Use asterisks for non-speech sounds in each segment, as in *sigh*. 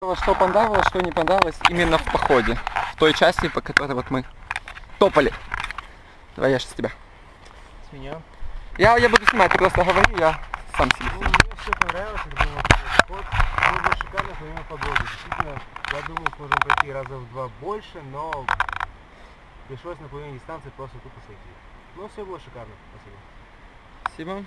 Что понравилось, что не понравилось именно в походе. В той части, по которой вот мы топали. Давай я сейчас тебя. С меня. Я, я буду снимать, ты просто говори, я сам себе. Ну, мне все понравилось, был морской поход. Было шикарно помимо погоды. Действительно, я думал, сможем пройти раза в два больше, но пришлось на половине дистанции просто тупо сойти. Но все было шикарно. Спасибо. Спасибо.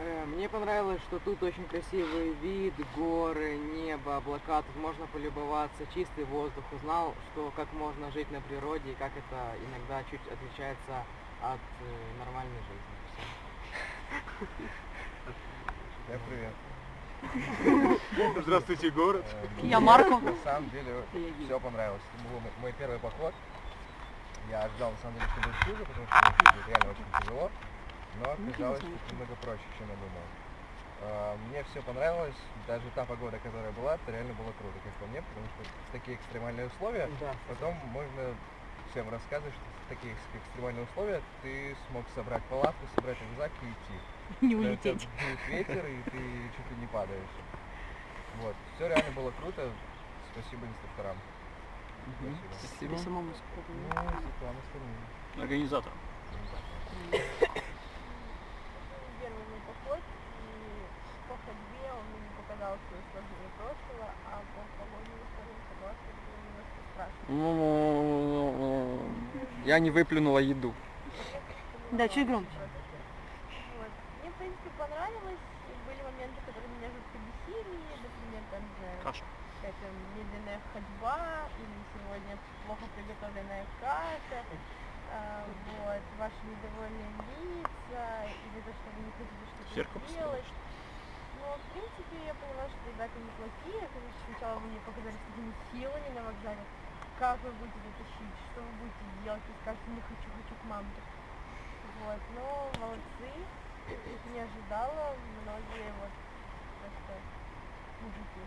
Э, Мне понравилось, что тут очень красивый вид, горы, небо, облака, тут можно полюбоваться, чистый воздух. Узнал, что как можно жить на природе и как это иногда чуть отличается от э, нормальной жизни. Всем привет. *laughs* Здравствуйте, город. Эм, Я Марко. На самом деле все понравилось. Это был мой- первый поход. Я ожидал на самом деле, что будет хуже, потому что будет реально очень тяжело. Но оказалось, что это намного проще, чем я думал. А, Мне все понравилось, даже та погода, которая была, это реально было круто, как по мне, потому что в такие экстремальные условия Да. Потом можно всем рассказывать, что в такие экстремальные условия ты смог собрать палатку, собрать рюкзак и идти. *laughs* Не улететь. Будет ветер, и ты чуть ли не падаешь. Вот. Все реально было круто. Спасибо инструкторам. Мгм. Спасибо. Спасибо. самому Ну, и вам остальным. Организатор. первый мой поход, и по ходьбе он мне не показался сложнее прошлого, а по погоде во втором согласна было немножко страшно. Ну, Я не выплюнула еду. Да, чуть громче. Вот. Мне, в принципе, понравилось. Были моменты, которые меня жутко бесили, например, там, не знаю, какая-то медленная ходьба, или сегодня плохо приготовленная каша, а, вот, ваши недовольные лица, или то, что вы не хотите что-то сделать. В принципе, я поняла, что ребята неплохие. Конечно, сначала вы мне показались такими силами на вокзале. Как вы будете тащить, что вы будете делать, и скажете, не хочу, хочу к мамке. Вот, но молодцы. Не ожидала, многие вот просто мужики.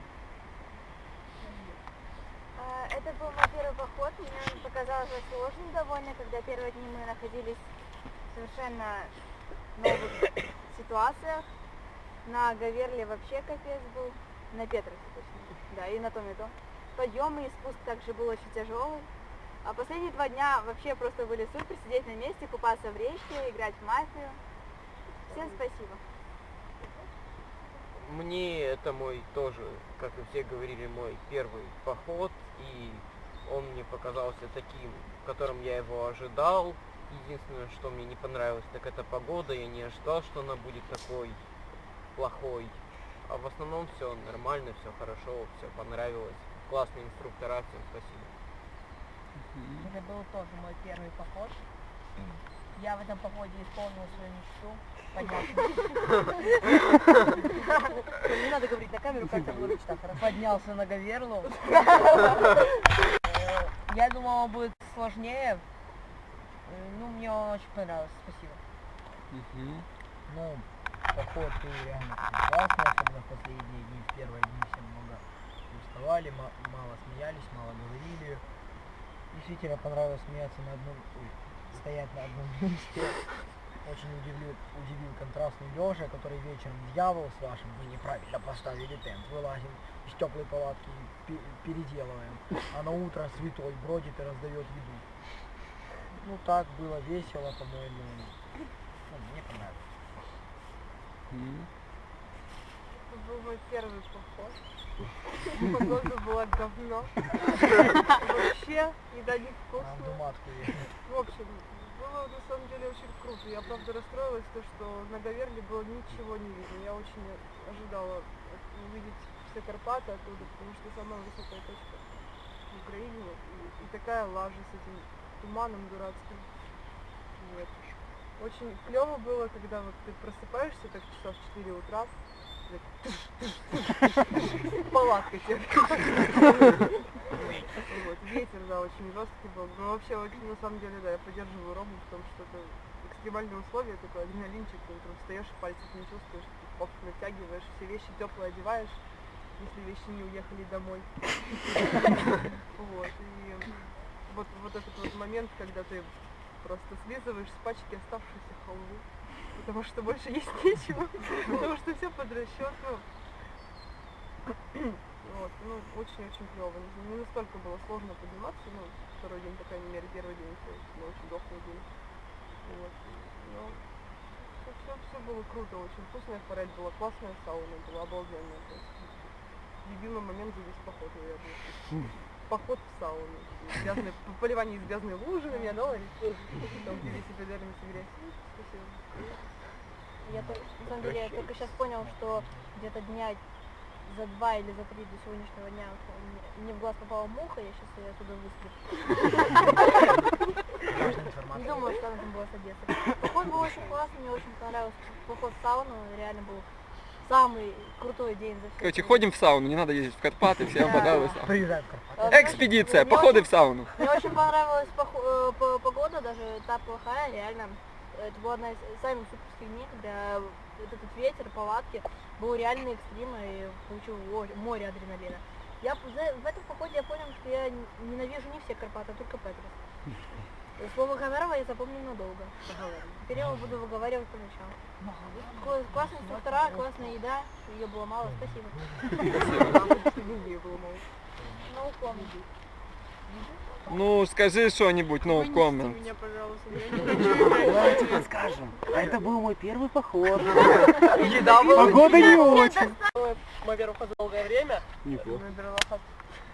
А, Это был мой первый поход. Мне он показался сложным довольно, когда первые дни мы находились в совершенно новых ситуациях. На Гаверле вообще капец был. На Петровке точнее. Да, и на том, и том. Подъем и спуск также был очень тяжелый. А последние два дня вообще просто были супер. Сидеть на месте, купаться в речке, играть в мафию. Всем спасибо. Мне это мой тоже, как и все говорили, мой первый поход, и он мне показался таким, которым я его ожидал. Единственное, что мне не понравилось, так это погода. Я не ожидал, что она будет такой плохой. А в основном все нормально, все хорошо, все понравилось. Классные инструктора, всем спасибо. Это был тоже мой первый поход. Я в этом походе исполнила свою мечту. Поднялся. *laughs* Не надо говорить на камеру, как там была мечта, хорошо? Поднялся на Гаверлу. *laughs* Я думала, будет сложнее. Ну, мне очень понравился. Спасибо. Ну, поход был реально классный, особенно в последние дни, в первые дни все много уставали, ма- мало смеялись, мало говорили. Действительно понравилось смеяться на одном, ой, стоять на одном *laughs* месте. Очень удивил, удивил контрастный Лёша, который вечером дьявол с вашим, вы неправильно поставили тент, вылазим из теплой палатки, пе- переделываем, а на утро святой бродит и раздает еду. Ну так было весело, по-моему. Ну, мне понравилось. Это был мой первый поход. Погода была говно. Вообще, еда невкусная. В общем, было на самом деле очень круто. Я правда расстроилась, то, что на Гаверле было ничего не видно. Я очень ожидала увидеть все Карпаты оттуда, потому что самая высокая точка в Украине. И, и такая лажа с этим туманом дурацким. Вот. Очень клево было, когда вот ты просыпаешься так часов в 4 утра, палатка тебе. Вот, ветер, да, очень жесткий был. Но вообще, очень, на самом деле, да, я поддерживаю Рому в том, что это экстремальные условия, такой адреналинчик, ты утром встаешь, пальцев не чувствуешь, кофту натягиваешь, все вещи теплые одеваешь, если вещи не уехали домой. Вот, и вот, вот этот вот момент, когда ты просто слизываешь с пачки оставшуюся халву, потому что больше есть *laughs* нечего, потому что все под расчет, ну, Вот, ну, очень-очень клево. Не настолько было сложно подниматься, ну, второй день, по крайней мере, первый день мы очень дохлые были. Вот. Но все, все, было круто, очень вкусная форель была, классная сауна была, обалденная. То есть, любимый момент за весь поход, наверное. Поход в сауну. Грязные, поливание из грязной лужи на меня дала, там где весь эпидермис и грязь. Спасибо. Я на самом деле я только сейчас понял, что где-то дня за два или за три до сегодняшнего дня мне- в глаз попала муха, я сейчас ее оттуда. Важная Не думаю, что она там была с Одессы. Поход был очень классный, мне очень понравился поход в сауну, реально был самый крутой день за все. Короче, ходим в сауну, не надо ездить в Карпаты, всем понравилось. Приезжай в Карпаты. Э, Экспедиция, походы в сауну. Мне очень понравилась э, по- погода, даже та плохая, реально. Это была одна из самых суперских дней, когда вот этот ветер, палатки, был реальный экстрим и получил море адреналина. Я в этом походе я понял, что я ненавижу не все Карпаты, а только Петрос. Слово Гаверова я запомню надолго. Теперь я его буду выговаривать по ночам. Кла- Классные инструктора, классная еда, ее было мало, спасибо. Деньги было мало. Ну, помню. Ну, скажи что-нибудь, no Вынесите comment. меня, пожалуйста, я не. Давайте подскажем. А это был мой первый поход. *laughs* Еда была. Погода не очень. Мой первый ход за долгое время.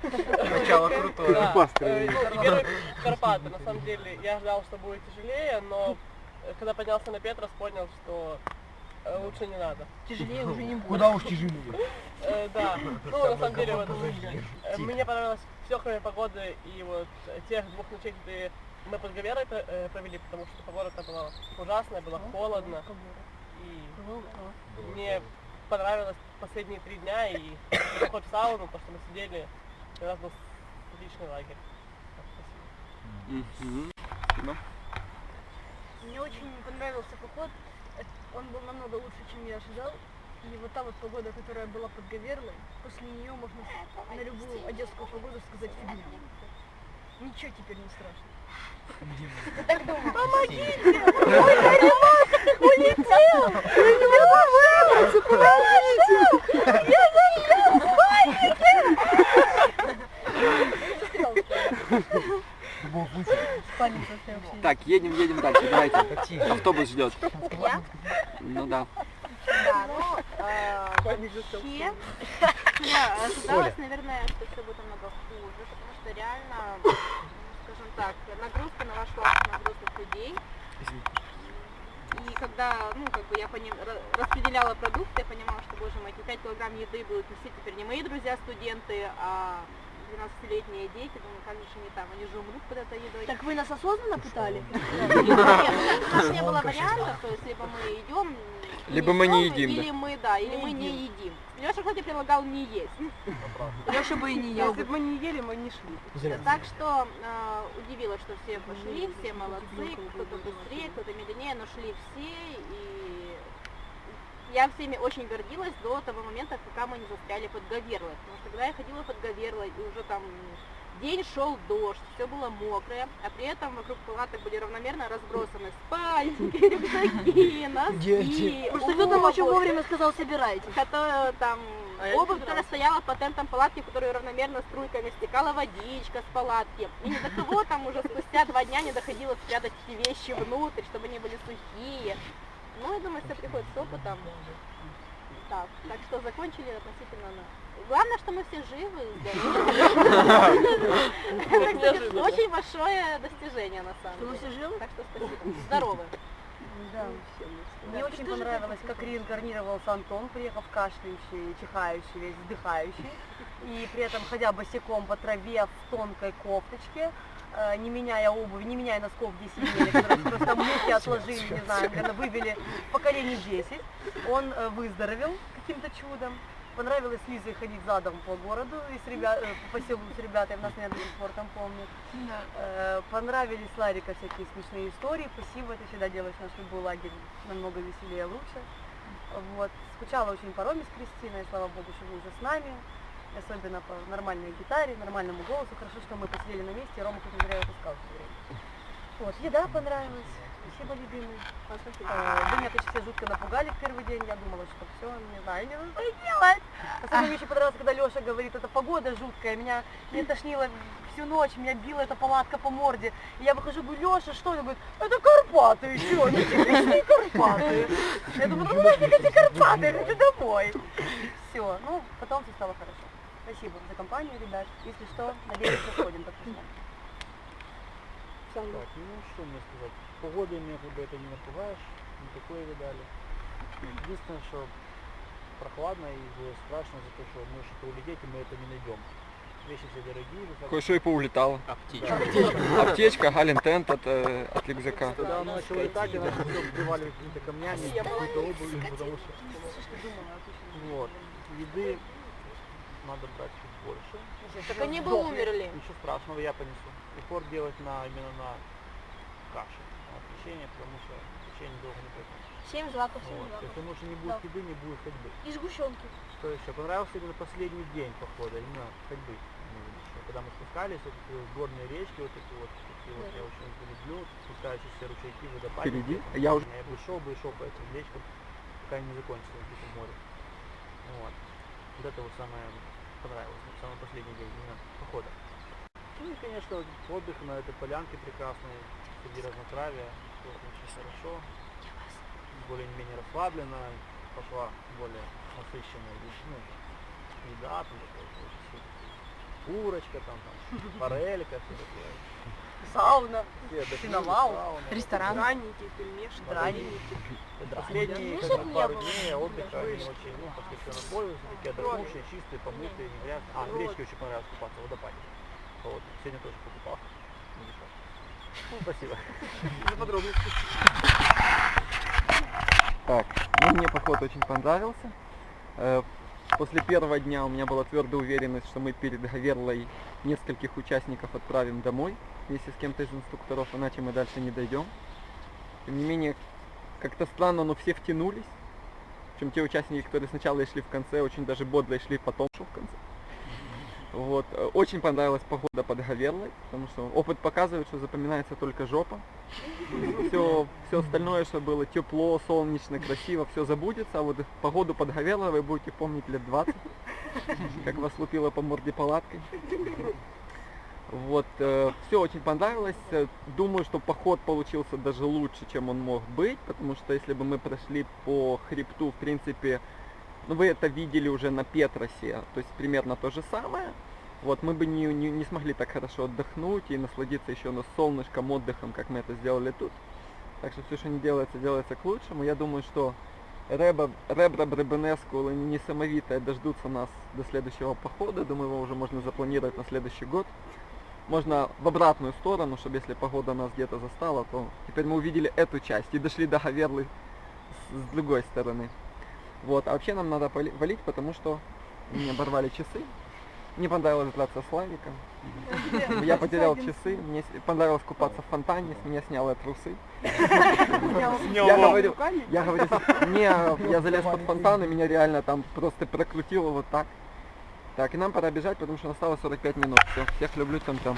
Начало крутое. Да. Э, ну, и первый Карпаты. На самом деле я ждал, что будет тяжелее, но э, когда поднялся на Петрос, понял, что э, лучше не надо. Тяжелее уже не будет. Куда уж тяжелее. Э, да. Ну, на самом деле, вот, э, мне понравилось все, кроме погоды, и вот э, тех двух ночей, где мы под Гаверой про- э, провели, потому что погода была ужасная, было холодно. И мне понравилось последние три дня и *coughs* поход в сауну, потому что мы сидели, нас был отличный лагерь. Мне очень понравился поход. Он был намного лучше, чем я ожидал. И вот та вот погода, которая была под Говерлой, после нее можно на любую одесскую погоду сказать фигня. Ничего теперь не страшно. Так, едем, едем дальше, давайте. Автобус ждет. Я? Ну да. Да, ну, вообще, я ожидалось, наверное, что все будет намного хуже, потому что реально, ну, скажем так, нагрузка на ваш лад на взрослых людей. И когда, ну, как бы я поним- ра- распределяла продукты, я понимала, что, боже мой, эти 5 килограмм еды будут нести теперь не мои друзья-студенты, а 12-летние дети. Думаю, же они там, они же умрут под этой едой. Так вы нас осознанно пытали? Нет, у нас не было вариантов, то есть либо мы идем, Либо мы не едим. Или мы, да, или мы не едим. Леша, кстати, предлагал не есть. Леша бы и не ел. Если бы мы не ели, мы не шли. Так что э, удивило, что все пошли, все молодцы, кто-то быстрее, кто-то медленнее, но шли все, и я всеми очень гордилась до того момента, пока мы не застряли под Говерлой. Потому что когда я ходила под Говерлой, и уже там день шел дождь, все было мокрое, а при этом вокруг палаток были равномерно разбросаны спальники, *laughs* рюкзаки, носки, Дети. Просто кто там очень вовремя сказал, собирайте. которая там А обувь, которая стояла по тентам палатки, в которой равномерно струйками стекала водичка с палатки. И ни до кого там уже спустя два дня не доходило спрятать эти вещи внутрь, чтобы они были сухие. Ну, я думаю, все приходит с опытом. Так, так что закончили относительно на... Главное, что мы все живы и здоровы. *laughs* Это, кстати, очень большое достижение, на самом Что мы деле. все живы? Так что спасибо. Здоровы. Да. Мне очень понравилось, как реинкарнировался Антон, приехав кашляющий, чихающий, весь вздыхающий. И при этом ходя босиком по траве в тонкой кофточке, не меняя обуви, не меняя носков 10 недели, которые просто мухи отложили, не знаю, наверное, вывели в поколение 10. Он э, выздоровел каким-то чудом. Понравилось Лизе ходить задом по городу и с ребя- э, по селу с ребятами, нас, наверное, до сих пор там помнят. Э, Понравились Ларика всякие смешные истории. Спасибо, ты всегда делаешь наш любой лагерь намного веселее, лучше. Вот. Скучала очень по Роме с Кристиной, слава богу, что вы уже с нами. Особенно по нормальной гитаре, нормальному голосу. Хорошо, что мы посидели на месте, и Рома хоть не зря его пускал все время. Вот, еда понравилась. Спасибо, любимый. Э, Вы меня, все жутко напугали в первый день. Я думала, что все, не знаю, не знаю, что делать. Особенно мне еще понравилось, когда Леша говорит, это погода жуткая. Меня, меня тошнило всю ночь, меня била эта палатка по морде. И я выхожу, говорю, Леша, что? Он говорит, это Карпаты еще, ну типичные Карпаты. Я думаю, ну нафиг эти Карпаты, хочу домой. Все, ну, потом все стало хорошо. Спасибо за компанию, ребят. Если что, надеюсь, мы сходим под письмо. Так, ну что мне сказать. Погодой меня как бы это не напугаешь, не такое видали. Единственное, что прохладно и было страшно за то, что может это улететь, и мы это не найдем. Вещи все дорогие, высоко. Кое-что и поулетало. Аптечка. Аптечка, гален тент от, э, от рюкзака. Когда оно начало летать, она все вбивали какими-то камнями, какой-то обувью, потому что... Вот. Еды надо брать чуть больше. Так они бы умерли. Ничего страшного, я понесу. Упор делать на именно на кашу, на печенье, потому что печенье долго не пойдет. Семь злаков, семь Вот. злаков. Если может не будет еды, не будет ходьбы. И сгущенки. Что еще? Понравился именно последний день похода, именно ходьбы. что Когда мы спускались, вот эти вот горные речки, вот эти вот, такие вот, я очень люблю, спускающиеся все ручейки, водопады. Впереди? Я уже- Я бы шел бы и шел по этим речкам, пока не закончилось где-то море. Вот. Вот это вот самое понравилось, вот самый последний день похода. Ну и, конечно, отдых на этой полянке прекрасной, среди разнотравья, было очень хорошо, более-менее расслабленно, пошла более насыщенная ну, еда, там такое. Курочка, там, там, *laughs* форелька, все такое. Сауна, сауна, ресторан. Драники, пельмешки. Драники. Последние Ну, как бы, пару дней отдыха, они очень, ну, после всего напоя, такие отдохнувшие, чистые, помытые, не грязные. А, в речке очень понравилось купаться, в водопаде. Вот, сегодня тоже покупался. Не дешёво. Ну, спасибо. *laughs* За подробности. Так, ну, мне поход очень понравился. После первого дня у меня была твердая уверенность, что мы перед Гаверлой нескольких участников отправим домой вместе с кем-то из инструкторов, иначе мы дальше не дойдем. Тем не менее, как-то странно, но все втянулись. Причем те участники, которые сначала шли в конце, очень даже бодро шли потом шел в конце. Вот. э, Очень понравилась погода под Гаверлой, потому что опыт показывает, что запоминается только жопа. Все, все остальное, что было тепло, солнечно, красиво, все забудется, а вот погоду под Гаверлой вы будете помнить лет 20, как вас лупило по морде палаткой. Вот, все очень понравилось. Э, Думаю, что поход получился даже лучше, чем он мог быть, потому что если бы мы прошли по хребту, в принципе, ну вы это видели уже на Петросе, то есть примерно то же самое. Вот мы бы не, не, не смогли так хорошо отдохнуть и насладиться еще на солнышком, отдыхом, как мы это сделали тут. Так что все, что не делается, делается к лучшему. Я думаю, что Реба, Ребра, Бребенеску, Несамовитая дождутся нас до следующего похода. Думаю, его уже можно запланировать на следующий год. Можно в обратную сторону, чтобы если погода нас где-то застала, то теперь мы увидели эту часть и дошли до Гаверлы с другой стороны. Вот, а вообще нам надо валить, потому что мне оборвали часы. Мне понравилось драться с Славиком. Я потерял часы, мне понравилось купаться в фонтане, с меня сняли трусы. Я говорю, я говорю, не, я залез под фонтан, и меня реально там просто прокрутило вот так. Так, и нам пора бежать, потому что осталось 45 минут. Все, всех люблю, там-там.